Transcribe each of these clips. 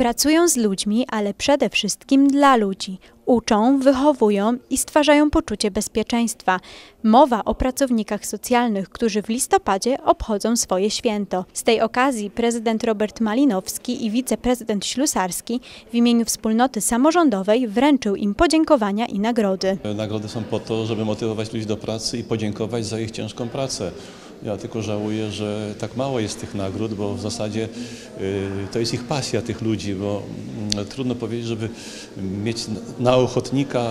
Pracują z ludźmi, ale przede wszystkim dla ludzi. Uczą, wychowują i stwarzają poczucie bezpieczeństwa. Mowa o pracownikach socjalnych, którzy w listopadzie obchodzą swoje święto. Z tej okazji prezydent Robert Malinowski i wiceprezydent Ślusarski w imieniu wspólnoty samorządowej wręczył im podziękowania i nagrody. Nagrody są po to, żeby motywować ludzi do pracy i podziękować za ich ciężką pracę. Ja tylko żałuję, że tak mało jest tych nagród, bo w zasadzie y, to jest ich pasja tych ludzi, bo mm, trudno powiedzieć, żeby mieć na ochotnika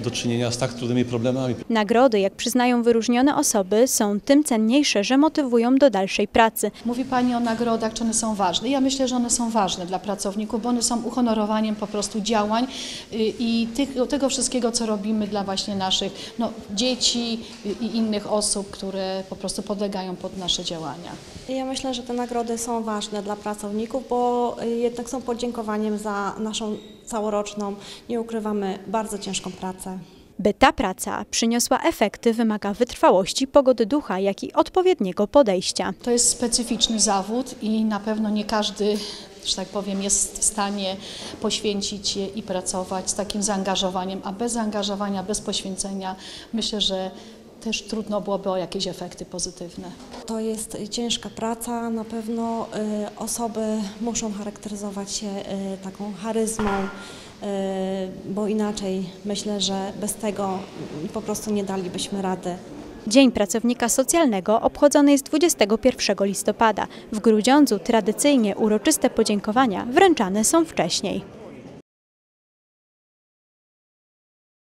y, do czynienia z tak trudnymi problemami. Nagrody, jak przyznają wyróżnione osoby, są tym cenniejsze, że motywują do dalszej pracy. Mówi Pani o nagrodach, czy one są ważne. Ja myślę, że one są ważne dla pracowników, bo one są uhonorowaniem po prostu działań y, i tych, tego wszystkiego, co robimy dla właśnie naszych no, dzieci i innych osób, które po prostu podlegają pod nasze działania. Ja myślę, że te nagrody są ważne dla pracowników, bo jednak są podziękowaniem za naszą całoroczną, nie ukrywamy, bardzo ciężką pracę. By ta praca przyniosła efekty, wymaga wytrwałości, pogody ducha, jak i odpowiedniego podejścia. To jest specyficzny zawód i na pewno nie każdy że tak powiem, jest w stanie poświęcić się i pracować z takim zaangażowaniem, a bez zaangażowania, bez poświęcenia myślę, że też trudno byłoby o jakieś efekty pozytywne. To jest ciężka praca, na pewno y, osoby muszą charakteryzować się y, taką charyzmą, y, bo inaczej myślę, że bez tego po prostu nie dalibyśmy rady. Dzień Pracownika Socjalnego obchodzony jest 21 listopada. W Grudziądzu tradycyjnie uroczyste podziękowania wręczane są wcześniej.